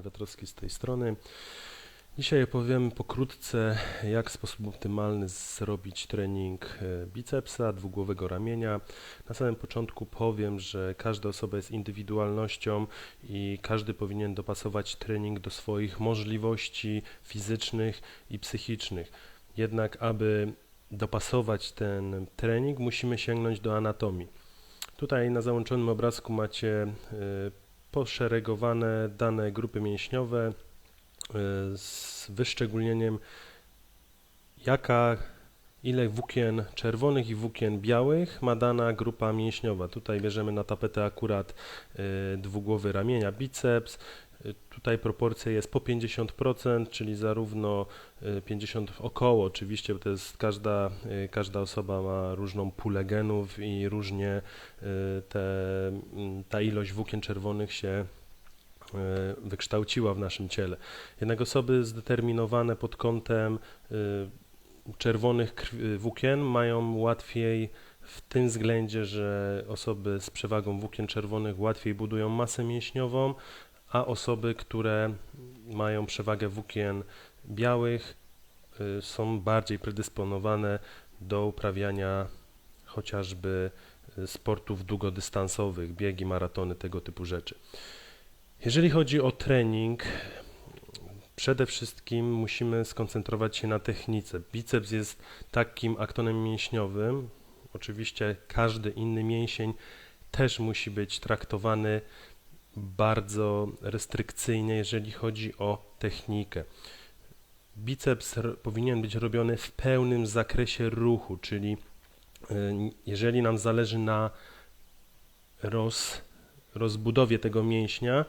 Wiatrowski z tej strony. Dzisiaj opowiem pokrótce, jak w sposób optymalny zrobić trening e, bicepsa, dwugłowego ramienia. Na samym początku powiem, że każda osoba jest indywidualnością i każdy powinien dopasować trening do swoich możliwości fizycznych i psychicznych. Jednak, aby dopasować ten trening, musimy sięgnąć do anatomii. Tutaj na załączonym obrazku macie e, poszeregowane dane grupy mięśniowe e, z wyszczególnieniem jaka, ile włókien czerwonych i włókien białych ma dana grupa mięśniowa. Tutaj bierzemy na tapetę akurat e, dwugłowy ramienia, biceps, Tutaj proporcja jest po 50%, czyli zarówno 50 y, około oczywiście, bo to jest każda, y, każda osoba ma różną pulę genów i różnie y, te, ta ilość włókien czerwonych się wykształciła w naszym ciele. Jednak osoby zdeterminowane pod kątem czerwonych włókien mają łatwiej w tym względzie, że osoby z przewagą włókien czerwonych łatwiej budują masę mięśniową, a osoby, które mają przewagę włókien białych y, są bardziej predysponowane do uprawiania chociażby y, sportów długodystansowych, biegi, maratony, tego typu rzeczy. Jeżeli chodzi o trening, przede wszystkim musimy skoncentrować się na technice. Biceps jest takim aktonem mięśniowym, oczywiście każdy inny mięsień też musi być traktowany bardzo restrykcyjnie, jeżeli chodzi o technikę. Biceps powinien być robiony w pełnym zakresie ruchu, czyli y, jeżeli nam zależy na roz, rozbudowie tego mięśnia,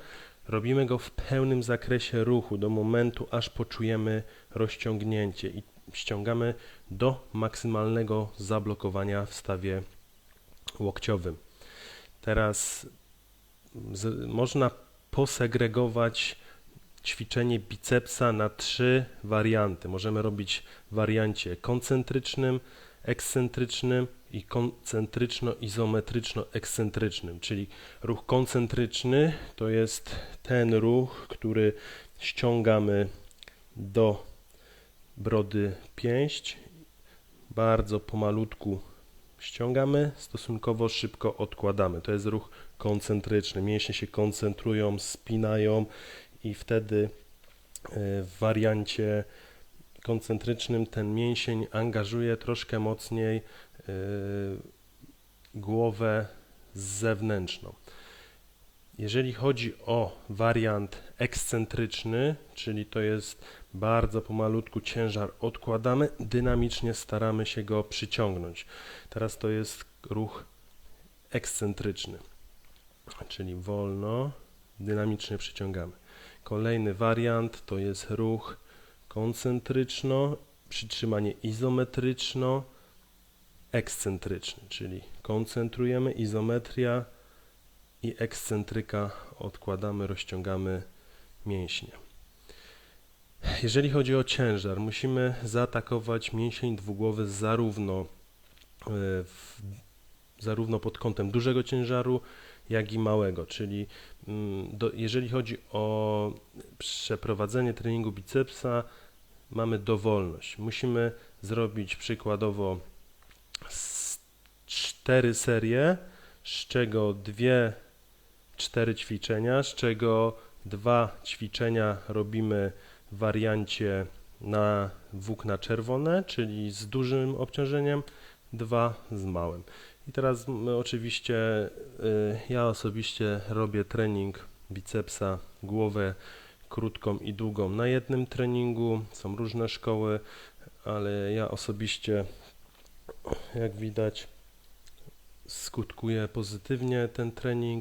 robimy go w pełnym zakresie ruchu do momentu, aż poczujemy rozciągnięcie i ściągamy do maksymalnego zablokowania w stawie łokciowym. Teraz z, można posegregować ćwiczenie bicepsa na trzy warianty. Możemy robić w wariancie koncentrycznym, ekscentrycznym i koncentryczno-izometryczno-ekscentrycznym, czyli ruch koncentryczny to jest ten ruch, który ściągamy do brody pięść, bardzo pomalutku ściągamy, stosunkowo szybko odkładamy. To jest ruch koncentryczny. Mięśnie się koncentrują, spinają i wtedy e, w wariancie koncentrycznym ten mięsień angażuje troszkę mocniej e, głowę zewnętrzną. Jeżeli chodzi o wariant ekscentryczny, czyli to jest bardzo pomalutku ciężar odkładamy, dynamicznie staramy się go przyciągnąć. Teraz to jest ruch ekscentryczny, czyli wolno, dynamicznie przyciągamy. Kolejny wariant to jest ruch koncentryczno, przytrzymanie izometryczno, ekscentryczny, czyli koncentrujemy, izometria, i ekscentryka odkładamy, rozciągamy mięśnie. Jeżeli chodzi o ciężar, musimy zaatakować mięsień dwugłowy zarówno, e, w, zarówno pod kątem dużego ciężaru, jak i małego, czyli mm, do, jeżeli chodzi o przeprowadzenie treningu bicepsa, mamy dowolność. Musimy zrobić przykładowo cztery serie, z czego dwie cztery ćwiczenia, z czego dwa ćwiczenia robimy wariancie na włókna czerwone, czyli z dużym obciążeniem, dwa z małym. I teraz oczywiście y, ja osobiście robię trening bicepsa, głowę krótką i długą na jednym treningu. Są różne szkoły, ale ja osobiście, jak widać, skutkuje pozytywnie ten trening.